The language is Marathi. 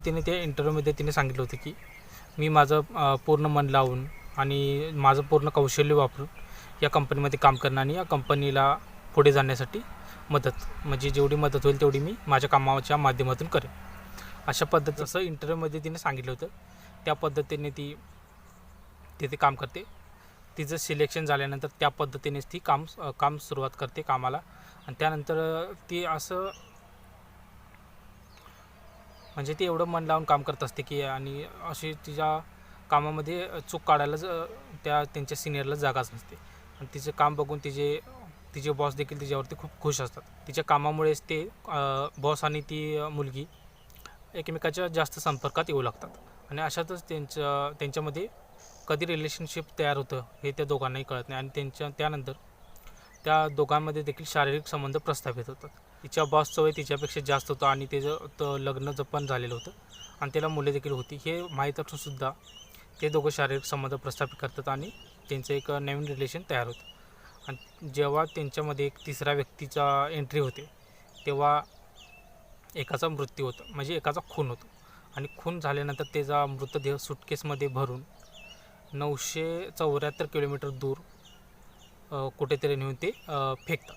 तिने त्या इंटरव्ह्यूमध्ये तिने सांगितलं होतं की मी माझं पूर्ण मन लावून आणि माझं पूर्ण कौशल्य वापरून या कंपनीमध्ये काम करणं आणि या कंपनीला पुढे जाण्यासाठी मदत म्हणजे जेवढी मदत होईल तेवढी मी माझ्या कामाच्या माध्यमातून करेन. अशा पद्धत असं इंटरव्ह्यूमध्ये तिने सांगितलं होतं. त्या पद्धतीने ती तिथे काम करते. तिचं सिलेक्शन झाल्यानंतर त्या पद्धतीनेच ती काम काम सुरुवात करते कामाला. आणि त्यानंतर ती असं म्हणजे ती एवढं मन लावून काम करत असते की आणि अशी तिच्या कामामध्ये चूक काढायला त्या त्यांच्या सिनियरला जागाच नसते. आणि तिचं काम बघून तिचे तिचे बॉस देखील तिच्यावरती खूप खुश असतात. तिच्या कामामुळेच ते बॉस आणि ती मुलगी एकमेकाच्या जास्त संपर्कात येऊ लागतात. आणि अशातच त्यांच्या त्यांच्यामध्ये कधी रिलेशनशिप तयार होतं हे त्या दोघांनाही कळत नाही. आणि त्यांच्या त्यानंतर त्या दोघांमध्ये देखील शारीरिक संबंध प्रस्थापित होतात. तिच्या बॉसचं वय तिच्यापेक्षा जास्त होतं आणि त्याचं त लग्न जपण झालेलं होतं. आणि त्याला मुले देखील होती. हे माहीत असूनसुद्धा ते दोघं शारीरिक संबंध प्रस्थापित करतात आणि त्यांचं एक नवीन रिलेशन तयार होतं. आणि जेव्हा त्यांच्यामध्ये एक तिसऱ्या व्यक्तीचा एंट्री होते तेव्हा एकाचा मृत्यू होतो. म्हणजे एकाचा खून होतो. आणि खून झाल्यानंतर त्याचा मृतदेह सुटकेसमध्ये भरून नऊशे चौऱ्याहत्तर किलोमीटर दूर कुठेतरी नेऊन ते फेकतात.